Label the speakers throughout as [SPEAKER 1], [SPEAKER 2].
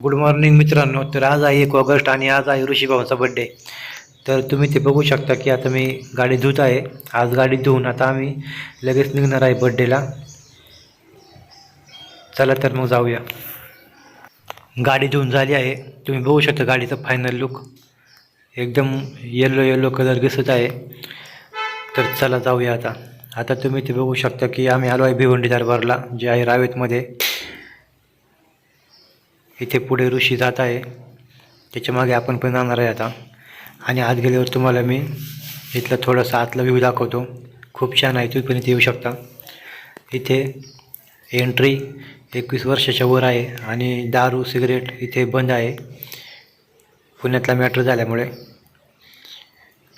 [SPEAKER 1] Good morning मित्रांनो. तर आज आहे एक ऑगस्ट आणि आज आहे ऋषीभाऊंचा बड्डे तर तुम्ही ते बघू शकता की आता मी गाडी धुत आहे. आज गाडी धुवून आता आम्ही लगेच निघणार आहे बड्डेला चला तर मग जाऊया. गाडी धुवून झाली आहे. तुम्ही बघू शकता गाडीचं फायनल लुक एकदम येलो येलो कलर दिसत आहे. तर चला जाऊया आता. आता तुम्ही ते बघू शकता की आम्ही आलो आहे भिवंडी दरबारला जे आहे रावेतमध्ये. इथे पुढे ऋषी जात आहे. त्याच्यामागे आपण पण जाणार आहे आता. आणि आत गेल्यावर तुम्हाला मी इथलं थोडंसं आतला व्ह्यू दाखवतो. खूप छान आहे तुम्ही पण इथे येऊ शकता. इथे एंट्री एकवीस वर्षाच्या वर आहे आणि दारू सिगरेट इथे बंद आहे. पुण्यातला मॅटर झाल्यामुळे.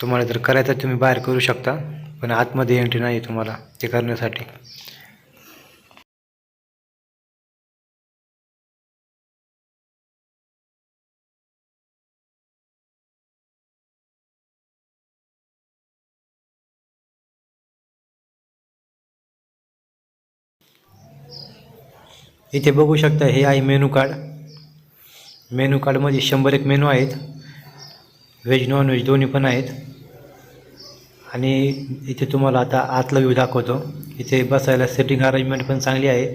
[SPEAKER 1] तुम्हाला जर करायचं तुम्ही बाहेर करू शकता. पण आतमध्ये एंट्री नाही आहे तुम्हाला ते करण्यासाठी. इथे बघू शकता हे आहे मेनू कार्ड. मेनू कार्डमध्ये शंभर एक मेनू आहेत. व्हेज नॉन व्हेज दोन्ही पण आहेत. आणि इथे तुम्हाला आता आतला व्ह्यू दाखवतो. इथे बसायला सेटिंग अरेंजमेंट पण चांगली आहे.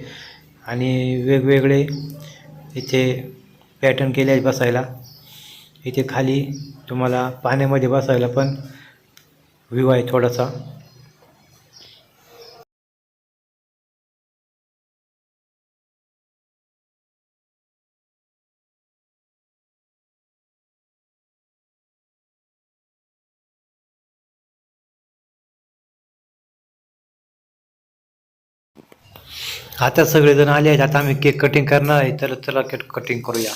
[SPEAKER 1] आणि वेगवेगळे इथे पॅटर्न केले आहेत बसायला. इथे खाली तुम्हाला पाण्यामध्ये बसायला पण व्ह्यू आहे थोडासा. आता सगळेजण आले आहेत. आता आम्ही केक कटिंग करणार आहे. तर चला केक कटिंग करूया.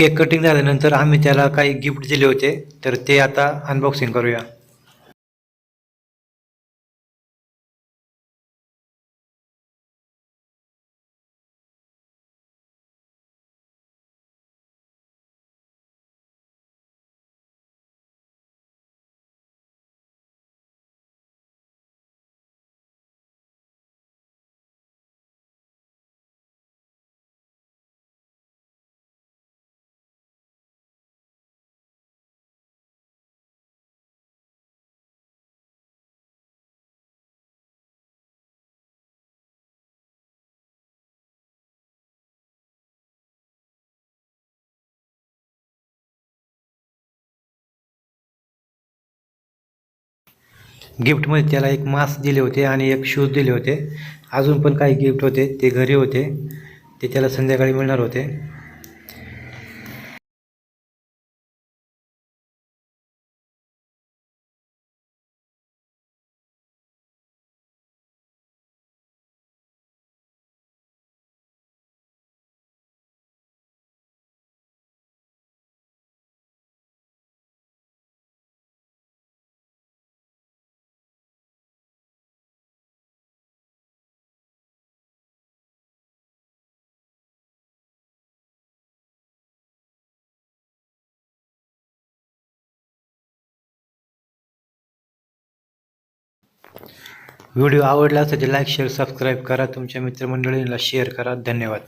[SPEAKER 1] केक कटिंग झाल्यानंतर आम्ही त्याला काही गिफ्ट दिले होते तर ते आता अनबॉक्सिंग करूया. गिफ्टमध्ये त्याला एक मास्क दिले होते आणि एक शूज दिले होते. अजून पण काही गिफ्ट होते. ते घरी होते. ते त्याला संध्याकाळी मिळणार होते. व्हिडिओ आवडला असेल तर लाईक शेअर सबस्क्राईब करा. तुमच्या मित्रमंडळींना शेअर करा. धन्यवाद.